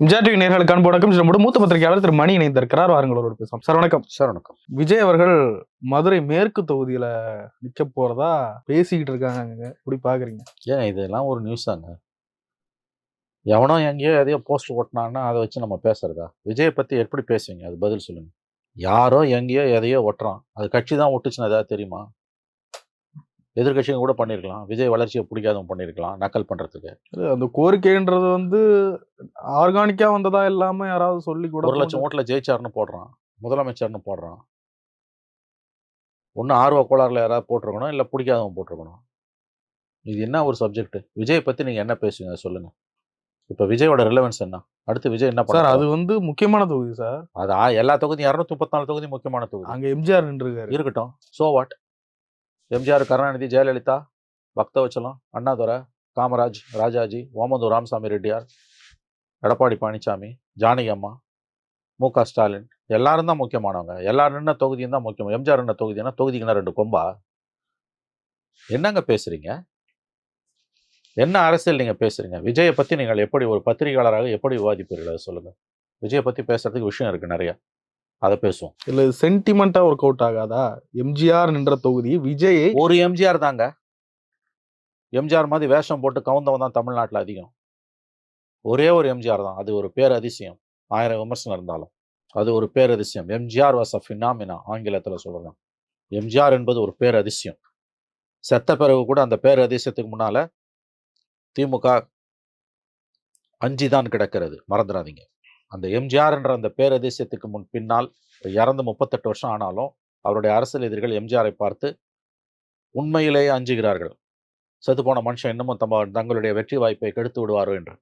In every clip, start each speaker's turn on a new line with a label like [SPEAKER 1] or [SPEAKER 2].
[SPEAKER 1] இன்ஜா TV நேர்களுக்கு வணக்கம். நம்முடைய மூத்த பத்திரிகையாளர் திரு மணி இணைந்திருக்கிறார். வாருங்களோடு பேசலாம் சார் வணக்கம்.
[SPEAKER 2] சார் வணக்கம்.
[SPEAKER 1] விஜய் அவர்கள் மதுரை மேற்கு தொகுதியில நிக்க போறதா பேசிக்கிட்டு இருக்காங்க இப்படி பாக்குறீங்க?
[SPEAKER 2] ஏன் இதெல்லாம் ஒரு நியூஸ் தாங்க. எவனோ எங்கேயோ எதையோ போஸ்ட் ஓட்டினான்னா அதை வச்சு நம்ம பேசுறதா? விஜயை பத்தி எப்படி பேசுவீங்க? அது பதில் சொல்லுங்க. யாரோ எங்கேயோ எதையோ ஒட்டுறான் அது கட்சி தான் ஒட்டுச்சுன்னு ஏதாவது தெரியுமா? எதிர்கட்சிங்க கூட பண்ணியிருக்கலாம் விஜய் வளர்ச்சியை பிடிக்காதவங்க பண்ணியிருக்கலாம் நக்கல் பண்றதுக்கு.
[SPEAKER 1] அது அந்த கோரிக்கைன்றது வந்து ஆர்கானிக்கா வந்ததா இல்லாம யாராவது சொல்லி கூட
[SPEAKER 2] ஒரு லட்சம் ஓட்டுல ஜெயிச்சாருன்னு போடுறான். முதலமைச்சர்னு போடுறான். ஒன்று ஆர்வ கோளாறுல யாராவது போட்டிருக்கணும் இல்லை பிடிக்காதவங்க போட்டிருக்கணும்? இது என்ன ஒரு சப்ஜெக்ட் விஜய் பத்தி நீங்க என்ன பேசுவீங்க? அதை சொல்லுங்க. இப்போ விஜயோட ரிலவன்ஸ் என்ன? அடுத்து விஜய் என்ன
[SPEAKER 1] சார் அது வந்து முக்கியமான தொகுதி சார்.
[SPEAKER 2] அது எல்லா தொகுதியும் இரநூத்தி முப்பத்தி நாலு தொகுதி முக்கியமான தொகுதி.
[SPEAKER 1] அங்க எம்ஜிஆர் நின்றுருக்காரு.
[SPEAKER 2] இருக்கட்டும். சோ வாட் எம்ஜிஆர் கருணாநிதி ஜெயலலிதா பக்தவச்சலம் அண்ணாதுரை காமராஜ் ராஜாஜி ஓமந்தூர் ராமசாமி ரெட்டியார் எடப்பாடி பழனிசாமி ஜானகி அம்மா மு க ஸ்டாலின். எல்லாரும் தான் முக்கியமானவங்க. எல்லாரும் என்ன தொகுதியும் தான் முக்கியம். எம்ஜிஆர் என்ன? தொகுதினா தொகுதிக்குன்னா ரெண்டு கொம்பா? என்னங்க பேசுகிறீங்க என்ன அரசியல் நீங்கள் பேசுகிறீங்க விஜயை பற்றி நீங்கள் எப்படி ஒரு பத்திரிகையாளராக எப்படி விவாதிப்பீர்கள்? சொல்லுங்கள் விஜயை பற்றி பேசுறதுக்கு விஷயம் இருக்குது நிறையா. அதை பேசுவோம்.
[SPEAKER 1] இல்ல சென்டிமெண்டா ஒர்க் அவுட் ஆகாதா? எம்ஜிஆர் நின்ற தொகுதி விஜய்
[SPEAKER 2] ஒரு எம்ஜிஆர் தாங்க. எம்ஜிஆர் மாதிரி வேஷம் போட்டு கவுந்தவன் தான் தமிழ்நாட்டில் அதிகம். ஒரே ஒரு எம்ஜிஆர் தான். அது ஒரு பேர் அதிசயம் ஆயிரம் விமர்சனம் இருந்தாலும். அது ஒரு பேர் அதிசயம் எம்ஜிஆர் வாஸ் அ ஃபினாமினா ஆங்கிலத்தில் சொல்லலாம் எம்ஜிஆர் என்பது ஒரு பேர் அதிசயம் செத்த பிறகு கூட அந்த பேர் அதிசயத்துக்கு முன்னால திமுக அஞ்சி தான் கிடக்கிறது. மறந்துடாதீங்க. அந்த எம்ஜிஆர்ன்ற அந்த பேர் அதிசயத்துக்கு முன் பின்னால் இறந்து முப்பத்தெட்டு வருஷம் ஆனாலும் அவருடைய அரசியல் எதிரிகள் எம்ஜிஆரை பார்த்து உண்மையிலேயே அஞ்சுகிறார்கள். செத்துப்போன மனுஷன் இன்னமும் தம்ம தங்களுடைய வெற்றி வாய்ப்பை கெடுத்து விடுவாரோ என்று.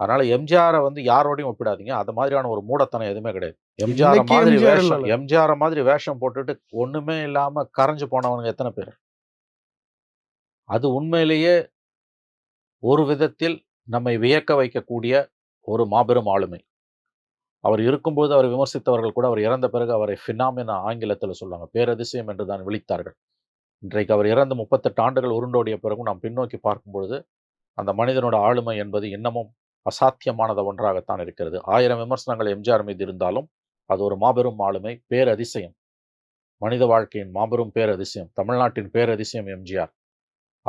[SPEAKER 2] அதனால எம்ஜிஆரை வந்து யாரோடையும் ஒப்பிடாதீங்க. அது மாதிரியான ஒரு மூடத்தனம் எதுவுமே கிடையாது. எம்ஜிஆர் மாதிரி
[SPEAKER 1] எம்ஜிஆர்
[SPEAKER 2] வேஷம். எம்ஜிஆர் மாதிரி வேஷம் போட்டுட்டு ஒண்ணுமே இல்லாம கரைஞ்சு போனவனுங்க எத்தனை பேர்? அது உண்மையிலேயே ஒரு விதத்தில் நம்மை வியக்க வைக்கக்கூடிய ஒரு மாபெரும் ஆளுமை. அவர் இருக்கும்போது அவர் விமர்சித்தவர்கள் கூட அவர் இறந்த பிறகு அவரை ஃபினாமினா ஆங்கிலத்தில் சொல்லுவாங்க. பேரதிசயம் என்று தான் விழித்தார்கள். இன்றைக்கு அவர் இறந்து முப்பத்தெட்டு ஆண்டுகள் உருண்டோடிய பிறகும் நாம் பின்னோக்கி பார்க்கும்பொழுது அந்த மனிதனோட ஆளுமை என்பது இன்னமும் அசாத்தியமானது ஒன்றாகத்தான் இருக்கிறது. ஆயிரம் விமர்சனங்கள் எம்ஜிஆர் மீது இருந்தாலும் அது ஒரு மாபெரும் ஆளுமை பேரதிசயம். மனித வாழ்க்கையின் மாபெரும் பேரதிசயம் தமிழ்நாட்டின் பேரதிசயம் எம்ஜிஆர்.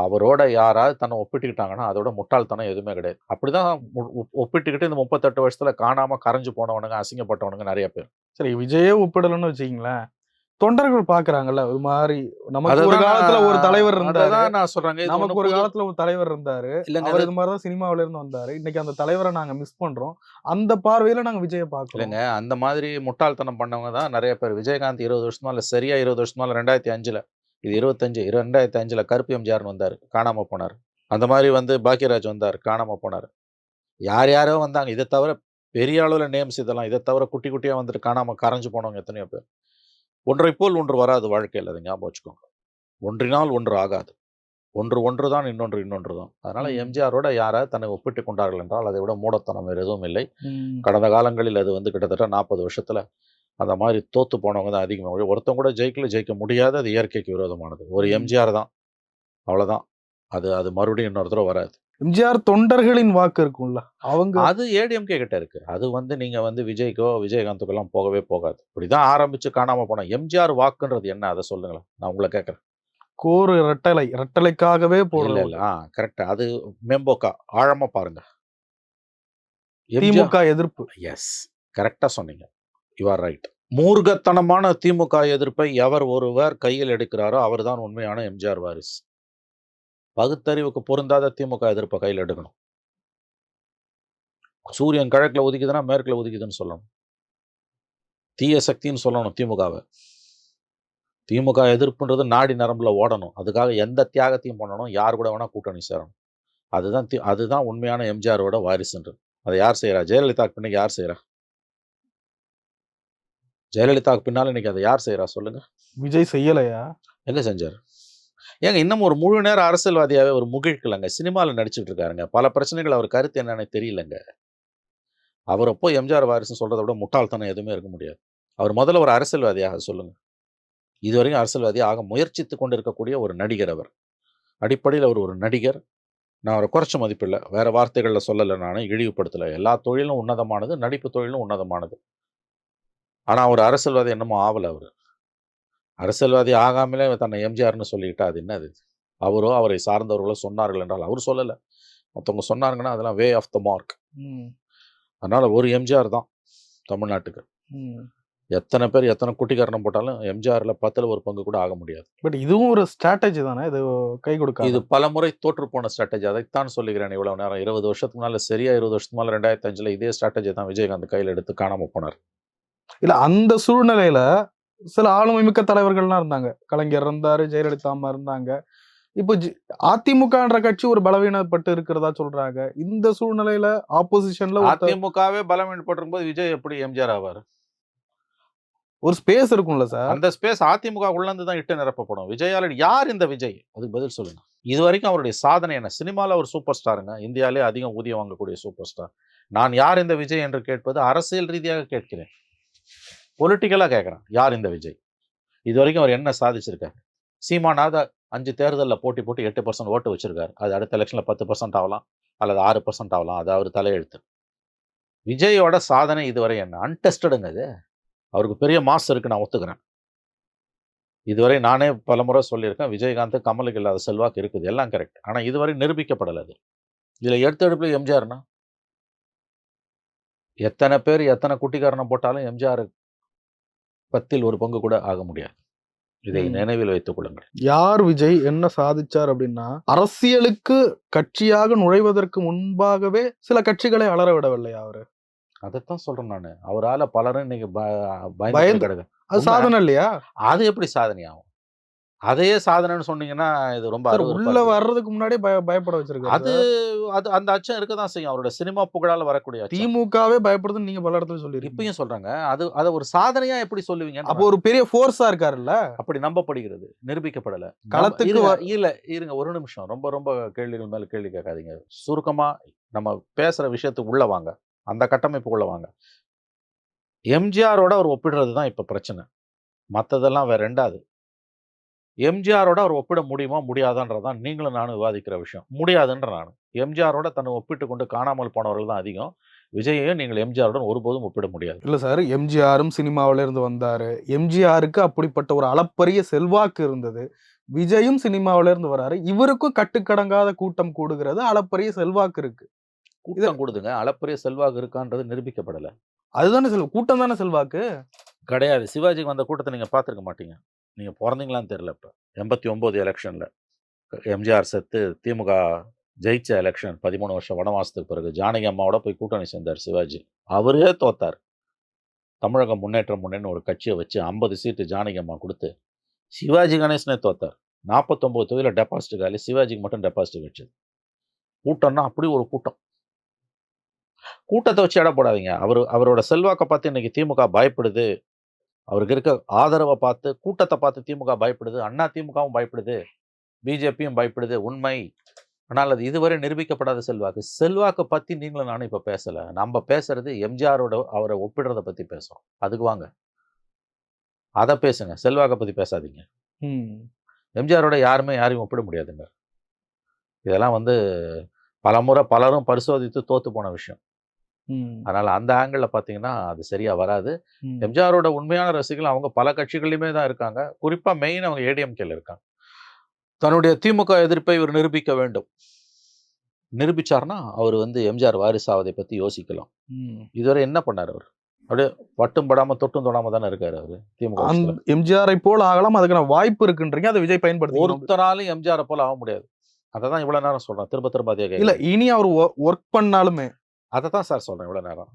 [SPEAKER 2] அவரோட யாராவது தன்னை ஒப்பிட்டுக்கிட்டாங்கன்னா அதோட முட்டாள்தனம் எதுவுமே கிடையாது. அப்படிதான் ஒப்பிட்டுக்கிட்டு இந்த முப்பத்தெட்டு வருஷத்துல காணாம கரைஞ்சு போனவனுங்க அசிங்கப்பட்டவனுங்க நிறைய பேர்.
[SPEAKER 1] சரி விஜயே ஒப்பிடலன்னு வச்சுக்கீங்களேன். தொண்டர்கள் பாக்குறாங்கல்ல ஒரு மாதிரி நமக்கு ஒரு காலத்துல ஒரு தலைவர் இருந்தாரு.
[SPEAKER 2] நான் சொல்றேங்க.
[SPEAKER 1] நமக்கு ஒரு காலத்துல ஒரு தலைவர் இருந்தாரு.
[SPEAKER 2] இல்லைங்க
[SPEAKER 1] அவர் இது மாதிரிதான் சினிமாவில இருந்து வந்தாரு. இன்னைக்கு அந்த தலைவரை நாங்க மிஸ் பண்றோம். அந்த பார்வையில நாங்க விஜய பாக்குறோம்
[SPEAKER 2] இல்லைங்க அந்த மாதிரி முட்டாள்தனம் பண்ணவங்க தான் நிறைய பேர். விஜயகாந்த் இருபது வருஷமா இல்ல சரியா இருபது வருஷமா இல்ல ரெண்டாயிரத்தி அஞ்சுல. இது இருபத்தஞ்சு ரெண்டாயிரத்தி அஞ்சுல கருப்பு எம்ஜிஆர் வந்தார் காணாம போனார். அந்த மாதிரி வந்து பாக்கியராஜ் வந்தார் காணாம போனார். யார் யாரோ வந்தாங்க. இதை தவிர பெரிய அளவுல நேம்ஸ் இதெல்லாம் இதை தவிர குட்டி குட்டியா வந்துட்டு காணாம கரைஞ்சு போனவங்க எத்தனையோ பேர். ஒன்றை போல் ஒன்று வராது வாழ்க்கையில் அதை ஞாபகம் வச்சுக்கோங்க. ஒன்றினால் ஒன்று ஆகாது. ஒன்று ஒன்று தான் இன்னொன்று இன்னொன்று தான். அதனால. எம்ஜிஆரோட யாராவது தன்னை ஒப்பிட்டு கொண்டார்கள் என்றால் அதை விட மூடத்தனம் வேறு எதுவும் இல்லை. கடந்த காலங்களில் அது வந்து கிட்டத்தட்ட நாற்பது வருஷத்துல அந்த மாதிரி தோத்து போனவங்க தான் அதிகமாக ஒருத்தன் கூட ஜெயிக்கல ஜெயிக்க முடியாது. அது இயற்கைக்கு விரோதமானது. ஒரு. எம்ஜிஆர் தான். அவ்வளவுதான். அது அது மறுபடியும் இன்னொரு தடவை வராது.
[SPEAKER 1] எம்ஜிஆர் தொண்டர்களின் வாக்கு இருக்கும்ல. அவங்க
[SPEAKER 2] அது ஏடிஎம்கே கிட்ட இருக்கு. அது வந்து நீங்க வந்து விஜய்க்கோ விஜயகாந்துக்கோ எல்லாம் போகவே போகாது. இப்படிதான் ஆரம்பிச்சு காணாம போன எம்ஜிஆர் வாக்குன்றது என்ன? அதை சொல்லுங்களேன். நான் உங்களை கேட்கறேன்.
[SPEAKER 1] கோரு ரெட்டலை ரெட்டலைக்காகவே போடுற
[SPEAKER 2] இல்ல. ஆ கரெக்டா அது மேம்போக்கா. ஆழமா பாருங்க.
[SPEAKER 1] திமுக எதிர்ப்பு.
[SPEAKER 2] எஸ் கரெக்டா சொன்னீங்க. யூ ஆர் ரைட் மூர்கத்தனமான திமுக எதிர்ப்பை எவர் ஒருவர் கையில் எடுக்கிறாரோ அவர்தான் உண்மையான எம்ஜிஆர் வாரிஸ். பகுத்தறிவுக்கு பொருந்தாத திமுக எதிர்ப்பை கையில் எடுக்கணும். சூரியன் கிழக்கில் உதிக்குதுன்னா மேற்குல உதிக்குதுன்னு சொல்லணும். தீய சக்தின்னு சொல்லணும் திமுகவை. திமுக எதிர்ப்புன்றது நாடி நரம்புல ஓடணும். அதுக்காக எந்த தியாகத்தையும் பண்ணணும். யார் கூட வேணா கூட்டணி சேரணும். அதுதான் தி- அதுதான் உண்மையான எம்ஜிஆரோட வாரிசுன்றது. அதை யார் செய்கிறா ஜெயலலிதாக்கு பின்னாடி யார் செய்யறா ஜெயலலிதாவுக்கு பின்னால இன்னைக்கு அதை யார் செய்யறா சொல்லுங்க.
[SPEAKER 1] விஜய் செய்யலையா?
[SPEAKER 2] எங்க செஞ்சார்? ஏங்க இன்னும் ஒரு முழு நேர அரசியல்வாதியாவே ஒரு முகிழ்க்கலங்க. சினிமாவில் நடிச்சுட்டு இருக்காருங்க. பல பிரச்சனைகள் அவர் கருத்து என்னன்னு தெரியலங்க. அவர் அப்போ எம்ஜிஆர் வாரிசுன்னு சொல்றதை விட முட்டாள்தனம் எதுவுமே இருக்க முடியாது. அவர் முதல்ல ஒரு அரசியல்வாதியாக சொல்லுங்க. இதுவரைக்கும் அரசியல்வாதியாக ஆக முயற்சித்து கொண்டு இருக்கக்கூடிய ஒரு நடிகர் அவர். அடிப்படையில் அவர் ஒரு நடிகர். நான் அவரை குறைச்ச மதிப்பில்லை. வேற வார்த்தைகளில் சொல்லலை நான் இழிவுபடுத்தலை. எல்லா தொழிலும் உன்னதமானது நடிப்பு தொழிலும் உன்னதமானது. ஆனால் அவர் அரசியல்வாதி என்னமோ ஆகலை அவர். அரசியல்வாதி ஆகாமலே தன்னை எம்ஜிஆர்னு சொல்லிக்கிட்டா அது என்னது? அவரோ அவரை சார்ந்தவர்களோ சொன்னார்கள் என்றால் அவர் சொல்லலை. மற்றவங்க சொன்னாருங்கன்னா அதெல்லாம் வே ஆஃப் த மார்க் அதனால ஒரு எம்ஜிஆர் தான் தமிழ்நாட்டுக்கு. எத்தனை பேர் எத்தனை குட்டிக்கரணம் போட்டாலும் எம்ஜிஆர்ல பத்துல ஒரு பங்கு கூட ஆக முடியாது.
[SPEAKER 1] பட் இதுவும் ஒரு ஸ்ட்ராட்டஜி தானே? இது கை
[SPEAKER 2] இது
[SPEAKER 1] கொடுக்காது
[SPEAKER 2] பல முறை தோற்று போன ஸ்ட்ராட்டஜி அதைத்தான் சொல்லுகிறேன் இவ்வளவு நேரம். இருபது வருஷத்துக்கு முன்னால சரியா இருபது வருஷத்துக்கு மேல ரெண்டாயிரத்தி அஞ்சுல இதே ஸ்ட்ராட்டஜி தான் விஜயகாந்த் கையில் எடுத்து காணாம போனார்.
[SPEAKER 1] இல்ல அந்த சூழ்நிலையில சில ஆளுமை மிக்க தலைவர்கள்லாம் இருந்தாங்க. கலைஞர் இருந்தாரு ஜெயலலிதா அம்மா இருந்தாங்க. இப்போ அதிமுகன்ற கட்சி ஒரு பலவீனப்பட்டு இருக்கிறதா சொல்றாங்க. இந்த சூழ்நிலையில ஆப்போசிஷன்ல
[SPEAKER 2] அதிமுகவே பலவீனப்பட்டிருக்கும் போது விஜய் எப்படி எம்ஜிஆர் ஆவார்?
[SPEAKER 1] ஒரு ஸ்பேஸ் இருக்கும்ல சார்.
[SPEAKER 2] அந்த ஸ்பேஸ் அதிமுக உள்ள இருந்து தான் இட்டு நிரப்பப்படும். விஜயால யார் இந்த விஜய்? அதுக்கு பதில் சொல்லுங்க. இது வரைக்கும் அவருடைய சாதனை என்ன? சினிமால ஒரு சூப்பர் ஸ்டாருங்க. இந்தியாவிலே அதிகம் ஊதியம் வாங்கக்கூடிய சூப்பர் ஸ்டார். நான் யார் இந்த விஜய் என்று கேட்பது அரசியல் ரீதியாக கேட்கிறேன். பொலிட்டிக்கலா கேட்கிறேன் யார் இந்த விஜய்? இது வரைக்கும் அவர் என்ன சாதிச்சிருக்காரு? சீமானாத அஞ்சு தேர்தலில் போட்டி போட்டு எட்டு பர்சன்ட் ஓட்டு வச்சிருக்காரு. அது அடுத்த எலெக்ஷனில் பத்து பர்சன்ட் ஆகலாம் அல்லது ஆறு பர்சன்ட் ஆகலாம். அது அவர் தலையெழுத்து. விஜயோட சாதனை இதுவரை என்ன? அன்டெஸ்டடுங்க இது. அவருக்கு பெரிய மாஸ் இருக்கு நான் ஒத்துக்கிறேன். இதுவரை நானே பலமுறை சொல்லியிருக்கேன் விஜயகாந்த் கமலுக்கு இல்லாத செல்வாக்கு இருக்குது. எல்லாம் கரெக்ட் ஆனால் இதுவரை நிரூபிக்கப்படலை அது. இதில் எடுத்த எடுப்பில் எம்ஜிஆர்னா? எத்தனை பேர் எத்தனை குட்டிக்காரனை போட்டாலும் எம்ஜிஆர் பத்தில் ஒரு பங்கு கூட ஆக முடியாது. இதை. நினைவில் வைத்துக் கொள்ளுங்கள்.
[SPEAKER 1] யார் விஜய் என்ன சாதிச்சார் அப்படின்னா அரசியலுக்கு கட்சியாக நுழைவதற்கு முன்பாகவே சில கட்சிகளை அலற விடவில்லையா அவரு?
[SPEAKER 2] அதைத்தான் சொல்றேன் நான். அவரால பலரும் இன்னைக்கு பயந்து கிடக்கு
[SPEAKER 1] அது. சாதனை இல்லையா?
[SPEAKER 2] அது எப்படி சாதனை ஆகும் அதையே சாதனைன்னு சொன்னீங்கன்னா இது ரொம்ப
[SPEAKER 1] உள்ள. வர்றதுக்கு முன்னாடி பய பயப்பட வச்சிருக்காரு
[SPEAKER 2] அது அது அந்த அச்சம் இருக்க தான் செய்யும். அவரோட சினிமா புகழால வரக்கூடிய.
[SPEAKER 1] திமுகவே பயப்படுதுன்னு நீங்க பல இடத்துல சொல்லிருக்கீங்க
[SPEAKER 2] இப்பயும் சொல்றாங்க. அது அதை ஒரு சாதனையா எப்படி சொல்லுவீங்க
[SPEAKER 1] அப்போ ஒரு பெரிய ஃபோர்ஸா இருக்காருல்ல?
[SPEAKER 2] அப்படி நம்பப்படுகிறது. நிரூபிக்கப்படல.
[SPEAKER 1] களத்துக்கு
[SPEAKER 2] இல்ல இருங்க ஒரு நிமிஷம். ரொம்ப ரொம்ப கேள்விகள் மேல கேள்வி கேட்காதீங்க. சுருக்கமா நம்ம பேசுற விஷயத்துக்கு உள்ள வாங்க. அந்த கட்டமைப்பு உள்ள வாங்க. எம்ஜிஆரோட அவர் ஒப்பிடுறது தான் இப்ப பிரச்சனை. மத்ததெல்லாம் வேற ரெண்டாவது. எம்ஜிஆரோட அவர் ஒப்பிட முடியுமா? முடியாதான்றதான் நீங்களும் நானும் விவாதிக்கிற விஷயம். முடியாதுன்ற நான். எம்ஜிஆரோட தன்னை ஒப்பிட்டு கொண்டு காணாமல் போனவர்கள் தான் அதிகம். விஜயையும் நீங்கள் எம்ஜிஆருடன் ஒருபோதும் ஒப்பிட முடியாது.
[SPEAKER 1] இல்ல சார் எம்ஜிஆரும் சினிமாவில இருந்து வந்தாரு. எம்ஜிஆருக்கு அப்படிப்பட்ட ஒரு அளப்பரிய செல்வாக்கு இருந்தது. விஜயும் சினிமாவில இருந்து வராரு. இவருக்கும் கட்டுக்கடங்காத கூட்டம் கூடுகிறது. அளப்பரிய செல்வாக்கு இருக்கு.
[SPEAKER 2] கூட்டம் கொடுதுங்க. அளப்பரிய செல்வாக்கு இருக்கான்றது நிரூபிக்கப்படல.
[SPEAKER 1] அதுதானே செல்வ கூட்டம் தானே செல்வாக்கு?
[SPEAKER 2] கிடையாது. சிவாஜிக்கு வந்த கூட்டத்தை நீங்க பார்த்துருக்க மாட்டீங்க. நீங்கள் பிறந்தீங்களான்னு தெரில இப்போ. எண்பத்தி ஒம்பது எலெக்ஷனில். எம்ஜிஆர் செத்து திமுக ஜெயிச்ச எலெக்ஷன் பதிமூணு வருஷம் வனவாசத்துக்கு பிறகு ஜானகி அம்மாவோட போய் கூட்டணி சேர்ந்தார் சிவாஜி. அவரே தோத்தார். தமிழக முன்னேற்றம் முன்னேன்னு ஒரு கட்சியை வச்சு ஐம்பது சீட்டு ஜானகி அம்மா கொடுத்து சிவாஜி கணேசனே தோத்தார். நாற்பத்தொம்பது தொகுதியில் டெபாசிட் காலி சிவாஜிக்கு மட்டும் டெபாசிட் வச்சது. கூட்டம்னா அப்படி ஒரு கூட்டம். கூட்டத்தை வச்சு எடை போடாதீங்க. அவர் அவரோட செல்வாக்கை பார்த்து இன்னைக்கு திமுக பயப்படுது. அவருக்கு இருக்க ஆதரவை பார்த்து கூட்டத்தை பார்த்து திமுக பயப்படுது அண்ணா திமுகவும் பயப்படுது பிஜேபியும் பயப்படுது. உண்மை. ஆனால் அது இதுவரை நிரூபிக்கப்படாத செல்வாக்கு. செல்வாக்கை பத்தி நீங்களும் நானும் இப்ப பேசல. நம்ம பேசுறது எம்ஜிஆரோட அவரை ஒப்பிடுறத பத்தி பேசுறோம். அதுக்கு வாங்க. அதை பேசுங்க. செல்வாக்கை பத்தி பேசாதீங்க. எம்ஜிஆரோட யாருமே யாரையும் ஒப்பிட முடியாதுங்க. இதெல்லாம் வந்து பலமுறை பலரும் பரிசோதித்து தோத்து போன விஷயம். அதனால அந்த ஆங்கிள் பார்த்தீங்கன்னா அது சரியா வராது. எம்ஜிஆரோட உண்மையான ரசிகர்கள் அவங்க பல கட்சிகள்லையுமே தான் இருக்காங்க. குறிப்பா மெயின் அவங்க ஏடிஎம்கேல இருக்காங்க. தன்னுடைய திமுக எதிர்ப்பை இவர் நிரூபிக்க வேண்டும். நிரூபிச்சார்னா அவர் வந்து எம்ஜிஆர் வாரிசாவதை பத்தி யோசிக்கலாம். இதுவரை என்ன பண்ணார் அவர்? அப்படியே பட்டும் படாம தொட்டும் தொடாம தானே இருக்காரு அவரு திமுக.
[SPEAKER 1] எம்ஜிஆரை போல ஆகலாம் அதுக்கான வாய்ப்பு இருக்குன்றீங்க அதை விஜய் பயன்படுத்தி
[SPEAKER 2] ஒருத்தனாலும் எம்ஜிஆரை போல ஆக முடியாது. அதை தான் இவ்வளவு நேரம் சொல்றேன். திரும்ப திரும்ப அதே
[SPEAKER 1] இல்ல இனி அவர் ஒர்க் பண்ணாலுமே
[SPEAKER 2] அதை தான் சார் சொல்றேன் இவ்வளவு நேரம்.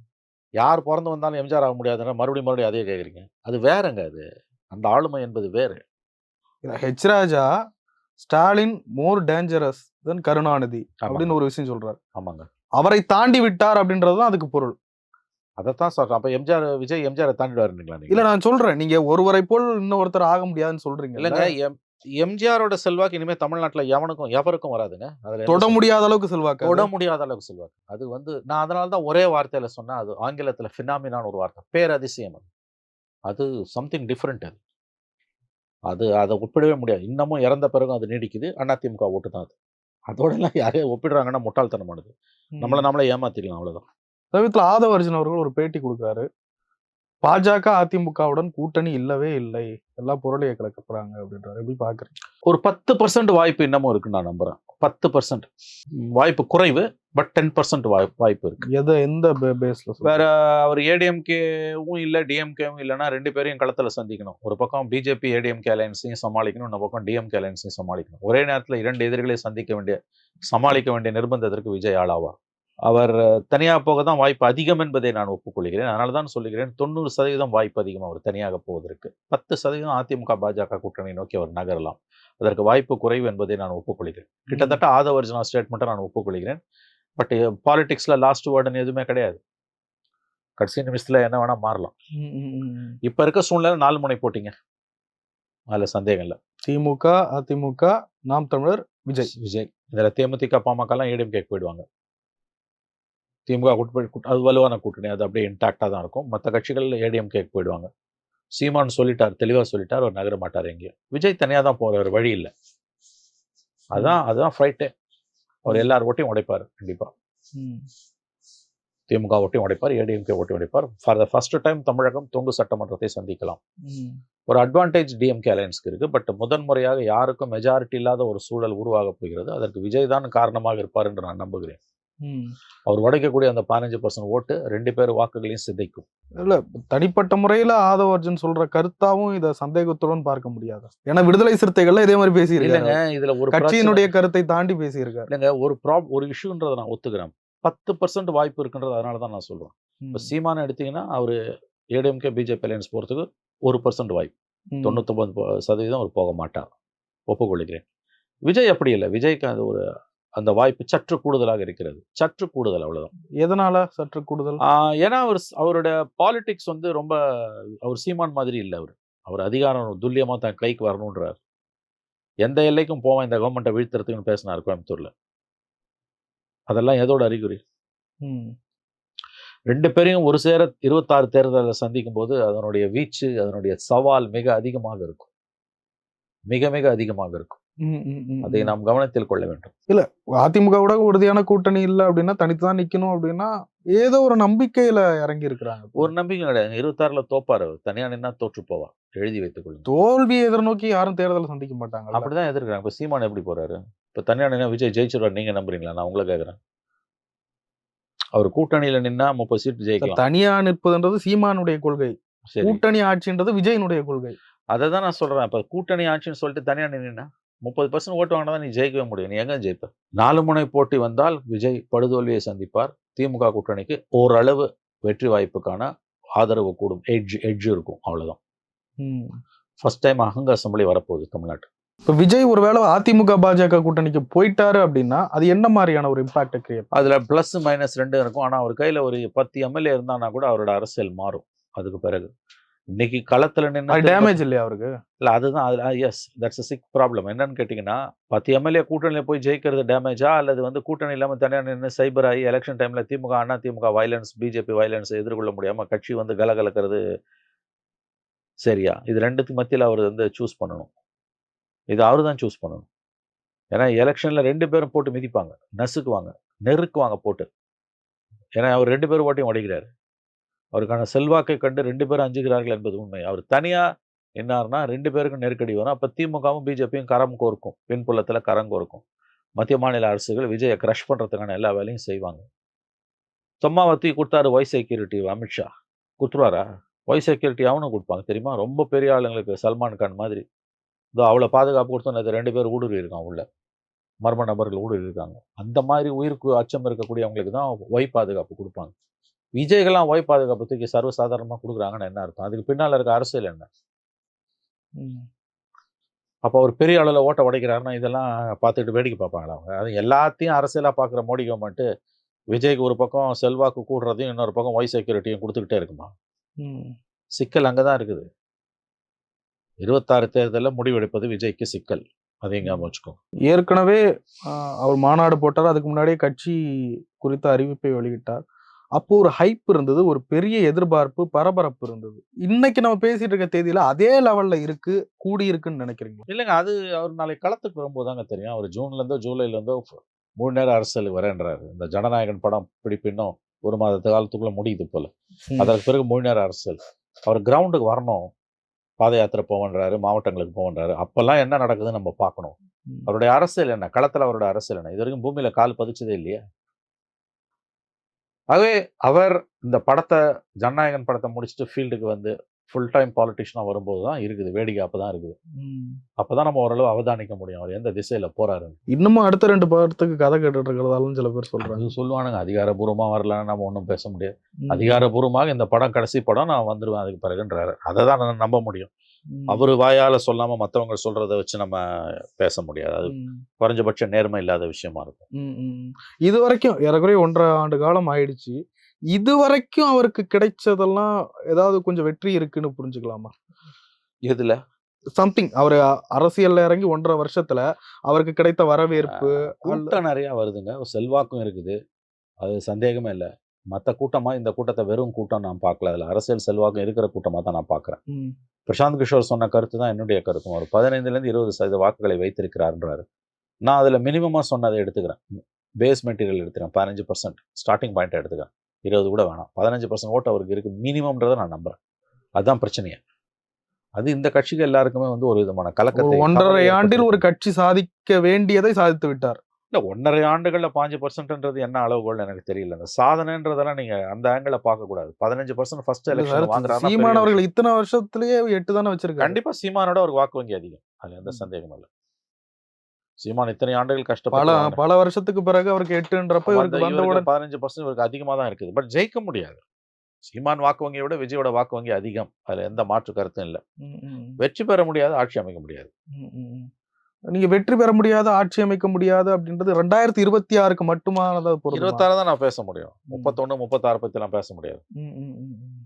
[SPEAKER 2] யார் பிறந்து வந்தாலும் எம்ஜிஆர் ஆக முடியாதுன்னா மறுபடியும் மறுபடியும் அதே கேட்குறீங்க அது வேறங்க அது. அந்த ஆளுமை என்பது வேறு.
[SPEAKER 1] H Raja Stalin more dangerous than Karunanidhi. அப்படின்னு ஒரு விஷயம் சொல்றாரு.
[SPEAKER 2] ஆமாங்க.
[SPEAKER 1] அவரை தாண்டி விட்டார் அப்படின்றது தான் அதுக்கு பொருள்.
[SPEAKER 2] அதைத்தான் சொல்றேன். அப்ப எம்ஜிஆர் விஜய் எம்ஜிஆரை தாண்டிடுவாருங்களா
[SPEAKER 1] இல்ல நான் சொல்றேன். நீங்க ஒருவரை போல் இன்னொருத்தர் ஆக முடியாதுன்னு சொல்றீங்க
[SPEAKER 2] இல்லைங்க எம் எம்ஜிஆரோட செல்வாக்கு இனிமே தமிழ்நாட்டுல எவனுக்கும் எவருக்கும் வராதுங்க. அதுல
[SPEAKER 1] தொட முடியாத அளவுக்கு செல்வாக்கு
[SPEAKER 2] தொட முடியாத அளவுக்கு செல்வாக்கு. அது வந்து நான் அதனால தான் ஒரே வார்த்தையில சொன்னேன் அது ஆங்கிலத்துல ஃபினாமினான்னு ஒரு வார்த்தை. பேரதிசயம் அது. அது சம்திங் டிஃப்ரெண்ட் அது. அது அதை ஒப்பிடவே முடியாது. இன்னமும் இறந்த பிறகும் அது நீடிக்குது. அதிமுக ஓட்டு தான் அது. அதோட எல்லாம் யாரையும் ஒப்பிடுறாங்கன்னா முட்டாள்தனமானது. நம்மளை நம்மளே ஏமாத்திக்கலாம் அவ்வளவுதான்.
[SPEAKER 1] சமீபத்துல ஆதவர்ஜன் அவர்கள் ஒரு பேட்டி கொடுக்குறாரு. பாஜக அதிமுகவுடன் கூட்டணி இல்லவே இல்லை. எல்லாம் புரளியை கலக்க போறாங்க அப்படின்றாரு. எப்படி பாக்குறீங்க?
[SPEAKER 2] ஒரு பத்து பர்சன்ட் வாய்ப்பு இன்னமும் இருக்குன்னு நான் நம்புறேன். பத்து பர்சன்ட் வாய்ப்பு குறைவு பட் டென் பர்சன்ட் வாய்ப்பு இருக்கு.
[SPEAKER 1] எதை எந்த பேஸ்ல
[SPEAKER 2] வேற அவர் ஏடிஎம்கேவும் இல்லை டிஎம்கேவும் இல்லைன்னா ரெண்டு பேரையும் களத்தில் சந்திக்கணும். ஒரு பக்கம் பிஜேபி ஏடிஎம்கே அலையன்ஸையும் சமாளிக்கணும் இன்னொரு பக்கம் டிஎம்கே அலையன்ஸையும் சமாளிக்கணும். ஒரே நேரத்தில் இரண்டு எதிரிகளை சந்திக்க வேண்டிய சமாளிக்க வேண்டிய நிர்பந்தத்திற்கு விஜய் ஆளாவார். அவர் தனியாக போக தான் வாய்ப்பு அதிகம் என்பதை நான் ஒப்புக்கொள்கிறேன். அதனால தான் சொல்லுகிறேன் தொண்ணூறு சதவீதம் வாய்ப்பு அதிகம் அவர் தனியாக போவதற்கு. பத்து சதவீதம் அதிமுக பாஜக கூட்டணி நோக்கி அவர் நகரலாம். அதற்கு வாய்ப்பு குறைவு என்பதை நான் ஒப்புக்கொள்கிறேன். கிட்டத்தட்ட ஆதவர்ஜனா ஸ்டேட்மெண்ட்டை நான் ஒப்புக்கொள்கிறேன். பட் பாலிடிக்ஸில் லாஸ்ட் வேர்டுன்னு எதுவுமே கிடையாது. கடைசி நிமிஷத்தில் என்ன வேணால் மாறலாம். இப்போ இருக்க சூழ்நிலை நாலு முனை போட்டிங்க. அதில் சந்தேகம் இல்லை.
[SPEAKER 1] திமுக அதிமுக நாம் தமிழர் விஜய்.
[SPEAKER 2] விஜய். இதில் தேமுதிக பாமகலாம் ஏடிஎம்கேக்கு போயிடுவாங்க. திமுக கூட்டணி கூட்ட- அது வலுவான கூட்டணி அது அப்படியே இன்டாக்டாக தான் இருக்கும். மற்ற கட்சிகள் ஏடிஎம்கேக்கு போயிடுவாங்க. சீமான் சொல்லிட்டார் தெளிவாக சொல்லிட்டார் அவர் நகர மாட்டார் எங்கேயும். விஜய் தனியாக தான் போகிறார் வழி இல்லை. அதான் அதுதான் ஃப்ரைட்டே அவர் எல்லார் ஓட்டையும் உடைப்பார் கண்டிப்பாக. திமுக ஓட்டையும் உடைப்பார் ஏடிஎம்கே ஓட்டையும் உடைப்பார். For the first time Tamilagam தொங்கு சட்டமன்றத்தை சந்திக்கலாம். ஒரு அட்வான்டேஜ் டிஎம்கே அலையன்ஸ்க்கு இருக்கு. பட் முதன்முறையாக யாருக்கும் மெஜாரிட்டி இல்லாத ஒரு சூழல் உருவாக போகிறது. அதற்கு விஜய் தான் காரணமாக இருப்பார் என்று நான் நம்புகிறேன். அவர் உடைக்கக்கூடிய அந்த பதினஞ்சு பர்சன்ட் ஓட்டு ரெண்டு பேர் வாக்குகளையும் சிதைக்கும்.
[SPEAKER 1] இல்ல தனிப்பட்ட முறையில ஆதவர்ஜன் சொல்ற கருத்தாவும் இத சந்தேகத்துடன் பார்க்க முடியாது. ஏன்னா விடுதலை சிறுத்தைகள்ல இதே மாதிரி
[SPEAKER 2] இல்லைங்க
[SPEAKER 1] பேசியிருக்காங்க
[SPEAKER 2] இதுல ஒரு
[SPEAKER 1] கட்சியினுடைய கருத்தை தாண்டி பேசியிருக்காரு.
[SPEAKER 2] இல்லைங்க ஒரு ப்ராப் ஒரு இஷ்யூன்றதை நான் ஒத்துக்கிறேன். பத்து பர்சன்ட் வாய்ப்பு இருக்குன்றது அதனால தான் நான் சொல்றேன். இப்போ சீமானை எடுத்தீங்கன்னா அவர் ஏடிஎம்கே பிஜேபி அலையன்ஸ் போகிறதுக்கு ஒரு பர்சன்ட் வாய்ப்பு. தொண்ணூத்தொம்பது சதவீதம் அவர் போக மாட்டார். ஒப்புக்கொள்கிறேன். விஜய் அப்படி இல்லை. விஜய்க்கு அது ஒரு அந்த வாய்ப்பு சற்று கூடுதலாக இருக்கிறது. சற்று கூடுதல் அவ்வளவுதான்.
[SPEAKER 1] எதனால சற்று கூடுதல்?
[SPEAKER 2] ஏன்னா அவர் அவரோட பாலிடிக்ஸ் வந்து ரொம்ப அவர் சீமான் மாதிரி இல்லை அவர். அவர் அதிகாரம் துல்லியமா தன் கைக்கு வரணுன்றார் எந்த எல்லைக்கும் போவான் இந்த கவர்மெண்ட்டை வீழ்த்துறதுக்குன்னு பேசினார் கோயம்புத்தூர்ல. அதெல்லாம் எதோட அறிகுறி?
[SPEAKER 1] ம்.
[SPEAKER 2] ரெண்டு பேரையும் ஒரு சேர இருபத்தாறு தேர்தலில் சந்திக்கும் போது அதனுடைய வீச்சு அதனுடைய சவால் மிக அதிகமாக இருக்கும். மிக மிக அதிகமாக இருக்கும். அதை
[SPEAKER 1] ம்.
[SPEAKER 2] நாம் கவனத்தில் கொள்ள வேண்டும்.
[SPEAKER 1] அதிமுகவோட உறுதியான கூட்டணி இல்ல அப்படின்னா தனித்துதான் நிக்கணும் அப்படின்னா ஏதோ ஒரு நம்பிக்கையில இறங்கி இருக்கிறாங்க
[SPEAKER 2] ஒரு நம்பிக்கை கிடையாது. இருபத்தாறுல தோப்பார் அவர். தனியா நின்னா தோற்று போவார். எழுதி வைத்துக் கொள்ளுங்க
[SPEAKER 1] தோல்வியை எதிர்நோக்கி யாரும் தேர்தலை சந்திக்க மாட்டாங்க
[SPEAKER 2] அப்படிதான் எதிர்க்கிறாங்க. இப்ப சீமான் எப்படி போறாரு? இப்ப தனியா நின்னா விஜய் ஜெயிச்சிருவார். நீங்க நம்புறீங்களா? நான் உங்களை கேக்குறேன். அவர் கூட்டணியில நின்னா முப்பது சீட் ஜெயிக்கலாம்.
[SPEAKER 1] தனியா நிற்பதுன்றது சீமானுடைய கொள்கை. கூட்டணி ஆட்சின்றது விஜயனுடைய கொள்கை.
[SPEAKER 2] அதை தான் நான் சொல்றேன். இப்ப கூட்டணி ஆட்சின்னு சொல்லிட்டு தனியா நின்னா முப்பது பர்சன்ட் ஓட்டு வாங்கினா நீ ஜெயிக்கவே முடியும். நீ எங்க ஜெயிப்ப? நாலு முனை போட்டி வந்தால் விஜய் படுதோல்வியை சந்திப்பார். திமுக கூட்டணிக்கு ஓரளவு வெற்றி வாய்ப்புக்கான ஆதரவு கூடும். எட்ஜ் எட்ஜ் இருக்கும். அவ்வளவுதான்.
[SPEAKER 1] ம்.
[SPEAKER 2] ஃபர்ஸ்ட் டைம் அகங்க அசம்பிளி வரப்போகுது தமிழ்நாட்டு.
[SPEAKER 1] இப்ப விஜய் ஒருவேளை அதிமுக பாஜக கூட்டணிக்கு போயிட்டாரு அப்படின்னா அது என்ன மாதிரியான ஒரு இம்பாக்ட் கிரியேட்
[SPEAKER 2] அதுல பிளஸ் மைனஸ் ரெண்டும் இருக்கும். ஆனா அவர் கையில ஒரு பத்து எம்எல்ஏ இருந்தானா கூட அவரோட அரசியல் மாறும். அதுக்கு பிறகு. இன்னைக்கு களத்துல நின்று
[SPEAKER 1] டேமேஜ் இல்லையா அவருக்கு?
[SPEAKER 2] இல்ல அதுதான் அது எஸ் தட்ஸ் சிக் ப்ராப்ளம் என்னன்னு கேட்டிங்கன்னா பத்து எம்எல்ஏ கூட்டணியில போய் ஜெயிக்கிறது டேமேஜா அல்லது வந்து கூட்டணி இல்லாம தனியா நின்று சைபர் ஆகி எலெக்ஷன் டைம்ல DMK Anna DMK violence BJP violence எதிர்கொள்ள முடியாம கட்சி வந்து கலகலக்கிறது. சரியா? இது ரெண்டுத்துக்கு மத்தியில் அவர் வந்து சூஸ் பண்ணணும். இது அவர் தான் சூஸ் பண்ணணும். ஏன்னா எலெக்ஷன்ல ரெண்டு பேரும் போட்டு மிதிப்பாங்க. நசுக்குவாங்க. நெருக்குவாங்க போட்டு. ஏன்னா அவர் ரெண்டு பேரும் ஓட்டையும் உடைக்கிறாரு. அவருக்கான செல்வாக்கை கண்டு ரெண்டு பேரும் அஞ்சுகிறார்கள் என்பது உண்மை. அவர் தனியாக என்னார்னா ரெண்டு பேருக்கும் நெருக்கடி வரும். அப்போ திமுகவும் பிஜேபியும் கரம் கோர்க்கும் பின்புலத்தில் கரம் கோர்க்கும். மத்திய மாநில அரசுகள் விஜயை க்ரஷ் பண்ணுறதுக்கான எல்லா வேலையும் செய்வாங்க. தொம்மாவத்தி கொடுத்தாரு ஒய் செக்யூரிட்டி அமித்ஷா கொடுத்துருவாரா? ஒய் செக்யூரிட்டி அவனும் கொடுப்பாங்க. தெரியுமா? ரொம்ப பெரிய ஆளுங்களுக்கு சல்மான் கான் மாதிரி. இதோ அவ்வளோ பாதுகாப்பு கொடுத்தோன்னு ரெண்டு பேர் ஊடுருவி இருக்கான் உள்ள. மர்ம நபர்கள் ஊடுருவி இருக்காங்க அந்த மாதிரி உயிருக்கு அச்சம் இருக்கக்கூடியவங்களுக்கு தான் ஒய் பாதுகாப்பு கொடுப்பாங்க. விஜய்கெல்லாம் ஒய் பாதுகாப்பு தூக்கி சர்வசாதாரணமாக கொடுக்குறாங்கன்னு என்ன அர்த்தம்? அதுக்கு பின்னால் இருக்க அரசியல் என்ன. அப்போ அவர் பெரிய அளவில் ஓட்ட உடைக்கிறாருன்னா இதெல்லாம் பார்த்துட்டு வேடிக்கை பார்ப்பாங்களா அவங்க? அது எல்லாத்தையும் அரசியலாக பார்க்குற மோடி கவர்மெண்ட்டு விஜய்க்கு ஒரு பக்கம் செல்வாக்கு கூடுறதையும் இன்னொரு பக்கம் ஒய் செக்யூரிட்டியும் கொடுத்துக்கிட்டே இருக்குமா. சிக்கல் அங்கே தான் இருக்குது. இருபத்தாறு தேர்தலில் முடிவெடுப்பது விஜய்க்கு சிக்கல். அதையும் ஞாபகம்
[SPEAKER 1] ஏற்கனவே அவர் மாநாடு போட்டார். அதுக்கு முன்னாடியே கட்சி குறித்த அறிவிப்பை வெளியிட்டார். அப்போ ஒரு ஹைப் இருந்தது ஒரு பெரிய எதிர்பார்ப்பு பரபரப்பு இருந்தது. இன்னைக்கு நம்ம பேசிட்டு இருக்க தேதியில அதே லெவல்ல இருக்கு கூடி இருக்குன்னு நினைக்கிறீங்க
[SPEAKER 2] இல்லைங்க அது அவர் நாளைக்கு களத்துக்கு வரும்போது தாங்க தெரியும். அவர் ஜூன்ல இருந்தோ ஜூலைல இருந்தோ மூணு நேரம் அரசியலுக்கு வரேன்றாரு. இந்த ஜனநாயகன் படம் பிடிப்பு இன்னும் ஒரு மாதத்து காலத்துக்குள்ள முடியுது போல. அதற்கு பிறகு மூணு நேரம் அரசியல். அவர் கிரவுண்டுக்கு வரணும். பாத யாத்திரை போவன்றாரு மாவட்டங்களுக்கு போவன்றாரு. அப்பெல்லாம் என்ன நடக்குதுன்னு நம்ம பார்க்கணும். அவருடைய அரசியல் என்ன? களத்துல அவருடைய அரசியல் என்ன? இது வரைக்கும் பூமியில கால் பதிச்சதே இல்லையா. ஆகவே அவர் இந்த படத்தை ஜனநாயகன் படத்தை முடிச்சுட்டு ஃபீல்டுக்கு வந்து ஃபுல் டைம் பாலிட்டிஷனா வரும்போது தான் இருக்குது. வேடிக்கை அப்பதான் இருக்குது.
[SPEAKER 1] ம்.
[SPEAKER 2] அப்பதான் நம்ம ஓரளவு அவதானிக்க முடியும். அவர் எந்த திசையில போறாருன்னு
[SPEAKER 1] இன்னமும் அடுத்த ரெண்டு படத்துக்கு கதை கேட்டுட்டு இருக்கிறதாலும் சில பேர் சொல்றாங்க.
[SPEAKER 2] அது சொல்லுவானுங்க. அதிகாரபூர்வமா வரலன்னு நம்ம ஒன்றும் பேச முடியாது. அதிகாரபூர்வமாக இந்த படம் கடைசி படம் நான் வந்துருவேன். அதுக்கு பிறகுன்றாரு. அதை தான் நம்ப முடியும். அவரு வாயால சொல்லாம மத்தவங்க சொல்றத வச்சு நம்ம பேச முடியாது. அது. குறைஞ்சபட்ச நேர்மை இல்லாத விஷயமா இருக்கும்.
[SPEAKER 1] இது வரைக்கும் ஏறக்குறைய ஒன்றரை ஆண்டு காலம் ஆயிடுச்சு. இது வரைக்கும் அவருக்கு கிடைச்சதெல்லாம் ஏதாவது கொஞ்சம் வெற்றி இருக்குன்னு புரிஞ்சுக்கலாமா?
[SPEAKER 2] இதுல
[SPEAKER 1] சம்திங். அவர் அரசியல்ல இறங்கி ஒன்றரை வருஷத்துல அவருக்கு கிடைத்த வரவேற்பு
[SPEAKER 2] கூட்டம் நிறைய வருதுங்க. செல்வாக்கும் இருக்குது. அது சந்தேகமே இல்லை. மற்ற கூட்டமா இந்த கூட்டத்தை வெறும் கூட்டம் நான் பார்க்கல. அதுல அரசியல் செல்வாக்கும் இருக்கிற கூட்டமா தான் நான் பார்க்கறேன். பிரசாந்த் கிஷோர் சொன்ன கருத்து தான் என்னுடைய கருத்தும். ஒரு பதினைந்துலேருந்து இருபது சதவீத வாக்குகளை வைத்திருக்கிறார்ன்றாரு. நான் அதில் மினிமமாக சொன்னதை எடுத்துக்கிறேன். பேஸ் மெட்டீரியல் எடுத்துக்கிறேன். பதினஞ்சு பர்சன்ட் ஸ்டார்டிங் பாயிண்ட் எடுத்துக்கிறேன். இருபது கூட வேணாம். பதினஞ்சு பர்சன்ட் ஓட்டு அவருக்கு இருக்கு. மினிமம்ன்றதை நான் நம்புறேன். அதுதான் பிரச்சனையே. அது இந்த கட்சிக்கு எல்லாருக்குமே வந்து ஒரு விதமான கலக்கத்தை
[SPEAKER 1] ஒன்றரை ஆண்டில் ஒரு. கட்சி சாதிக்க வேண்டியதை சாதித்து விட்டார்.
[SPEAKER 2] இல்ல ஒன்றரை ஆண்டுகள்ல பாஞ்சு பர்சன்ட்ன்றது என்ன அளவுகோல் எனக்கு தெரியல. இந்த சாதனைன்றதெல்லாம் நீங்க அந்த ஆங்கிள பார்க்க கூடாது பதினஞ்சு பர்சன்ட் ஃபர்ஸ்ட் எலெக்ஷன் பெரிய
[SPEAKER 1] சீமான் அவர்கள். இத்தனை வருஷத்திலேயே எட்டு தானே வச்சிருக்காரு.
[SPEAKER 2] கண்டிப்பா சீமானோட ஒரு வாக்கு வங்கி அதிகம். அதுல எந்த சந்தேகமும் இல்லை. சீமான் இத்தனை ஆண்டுகள் வாங்கின-
[SPEAKER 1] பல வருஷத்துக்கு பிறகு அவருக்கு எட்டுன்றப்ப இவருக்கு
[SPEAKER 2] வந்த
[SPEAKER 1] வந்தவுடன்
[SPEAKER 2] பதினஞ்சு பர்சன்ட் இவருக்கு அதிகமா தான் இருக்குது. பட் ஜெயிக்க முடியாது. சீமான் வாக்கு வங்கியை விட விஜயோட வாக்கு வங்கி அதிகம். அதுல எந்த மாற்று கருத்தும் இல்லை. வெற்றி பெற முடியாது ஆட்சி அமைக்க முடியாது.
[SPEAKER 1] நீங்க வெற்றி பெற முடியாத ஆட்சி அமைக்க முடியாது அப்படின்றது ரெண்டாயிரத்தி இருபத்தி ஆறுக்கு மட்டுமானதை
[SPEAKER 2] இருபத்தாறு தான் நான் பேச முடியும். முப்பத்தொன்னு முப்பத்தாறு பத்தி எல்லாம் பேச முடியாது.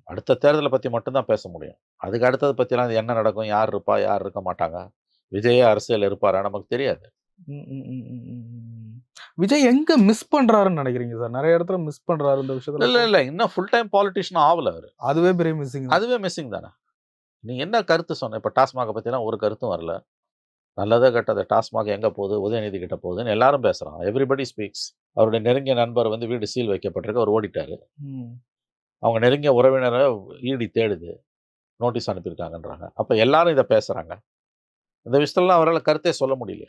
[SPEAKER 2] அடுத்த தேர்தலை பத்தி மட்டும்தான் பேச முடியும். அதுக்கு அடுத்தது பத்திலாம் என்ன நடக்கும்? யார் இருப்பா? யார் இருக்க மாட்டாங்க? விஜயே அரசியல் இருப்பாரா? நமக்கு தெரியாது.
[SPEAKER 1] விஜய் எங்க மிஸ் பண்றாருன்னு நினைக்கிறீங்க சார் நிறைய இடத்துல மிஸ் பண்றாரு இந்த
[SPEAKER 2] இல்ல
[SPEAKER 1] விஷயத்துல.
[SPEAKER 2] இல்ல இல்ல இன்னும் ஃபுல் டைம் பாலிட்டிஷியன் ஆகல அவரு.
[SPEAKER 1] அதுவே பெரிய மிஸ்ஸிங்
[SPEAKER 2] அதுவே மிஸ்ஸிங் தானே? நீ என்ன கருத்து சொன்ன? இப்போ டாஸ்மாகை பற்றிலாம் ஒரு கருத்தும் வரல. நல்லதே கெட்டது டாஸ்மாக் எங்கே போகுது உதயநிதி கிட்ட போகுதுன்னு எல்லாரும் பேசுகிறான் எவ்ரிபடி ஸ்பீக்ஸ் அவருடைய நெருங்கிய நண்பர் வந்து வீடு சீல் வைக்கப்பட்டிருக்கு அவர் ஓடிட்டாரு. அவங்க நெருங்கிய உறவினரை ஈடி தேடுது நோட்டீஸ் அனுப்பியிருக்காங்கன்றாங்க. அப்போ எல்லாரும் இதை பேசுகிறாங்க இந்த விஷயத்துலலாம் அவரால் கருத்தே சொல்ல முடியல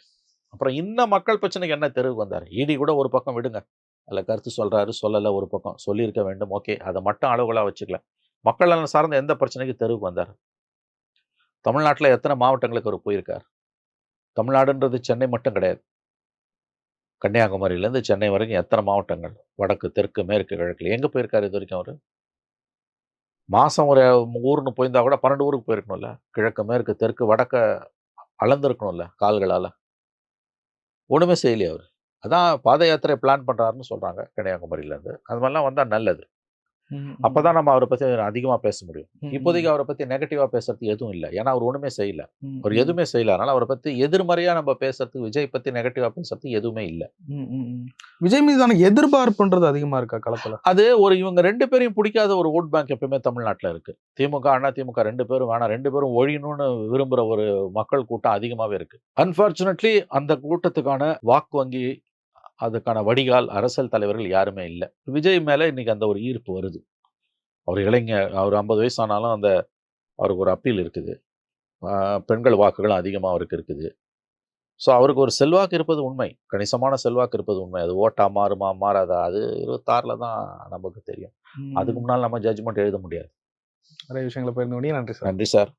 [SPEAKER 2] அப்புறம் இன்னும் மக்கள் பிரச்சனைக்கு என்ன தெருவுக்கு வந்தார்? ஈடி கூட ஒரு பக்கம் விடுங்க. அதில் கருத்து சொல்கிறாரு சொல்லலை ஒரு பக்கம். சொல்லியிருக்க வேண்டும் ஓகே. அதை மட்டும் அளவுகளாக வச்சுக்கல. மக்கள் நலன் சார்ந்த எந்த பிரச்சனைக்கு தெருவுக்கு வந்தார்? தமிழ்நாட்டில் எத்தனை மாவட்டங்களுக்கு அவர் போயிருக்கார்? தமிழ்நாடுன்றது சென்னை மட்டும் கிடையாது. கன்னியாகுமரியிலேருந்து சென்னை வரைக்கும் எத்தனை மாவட்டங்கள்? வடக்கு தெற்கு மேற்கு கிழக்கில் எங்கே போயிருக்காரு இது வரைக்கும் அவர்? மாதம் ஒரு ஊர்னு போயிருந்தா கூட பன்னெண்டு ஊருக்கு போயிருக்கணும்ல. கிழக்கு மேற்கு தெற்கு வடக்க அளந்திருக்கணும்ல கால்களால். ஒன்றுமே செய்யலையே அவர். அதான் பாத யாத்திரை பிளான் பண்ணுறாருன்னு சொல்கிறாங்க கன்னியாகுமரியிலேருந்து. அது மாதிரிலாம் வந்தால் நல்லது. அப்பதான் நம்ம அவரை பத்தி அதிகமா பேச முடியும். இப்போதைக்கு அவரை பத்தி நெகட்டிவா பேசுறதுக்கு எதுவும் இல்லை. ஏன்னா அவர் ஒண்ணுமே செய்யல. அவர் எதுவுமே செய்யல. அதனால அவரை பத்தி எதிர்மறையா நம்ம பேசுறதுக்கு விஜய் பத்தி நெகட்டிவா பேசுறதுக்கு எதுவுமே இல்லை.
[SPEAKER 1] விஜய் மீதான எதிர்பார்ப்புன்றது அதிகமா இருக்கா களத்துல?
[SPEAKER 2] அது ஒரு இவங்க ரெண்டு பேரையும் பிடிக்காத ஒரு ஓட் பேங்க் எப்பவுமே தமிழ்நாட்டுல இருக்கு. திமுக அண்ணா திமுக ரெண்டு பேரும் வேணாம். ரெண்டு பேரும் ஒழியணும்னு விரும்புற ஒரு மக்கள் கூட்டம் அதிகமாவே இருக்கு. அன்பார்ச்சுனேட்லி அந்த கூட்டத்துக்கான வாக்கு வங்கி அதுக்கான வடிகால் அரசியல் தலைவர்கள் யாருமே இல்லை. விஜய் மேல இன்னைக்கு அந்த ஒரு ஈர்ப்பு வருது. அவர் இளைஞர் அவர் ஐம்பது வயசு ஆனாலும் அந்த அவருக்கு ஒரு அப்பீல் இருக்குது. பெண்கள் வாக்குகளும் அதிகமாக அவருக்கு இருக்குது. ஸோ அவருக்கு ஒரு செல்வாக்கு இருப்பது உண்மை. கணிசமான செல்வாக்கு இருப்பது உண்மை. அது ஓட்டா மாறுமா மாறாதா? அது இருபத்தாறில் தான் நமக்கு தெரியும். அதுக்கு முன்னால் நம்ம ஜட்ஜ்மெண்ட் எழுத முடியாது.
[SPEAKER 1] நிறைய விஷயங்களை பகிர்ந்து. நன்றி சார்.
[SPEAKER 2] நன்றி சார்.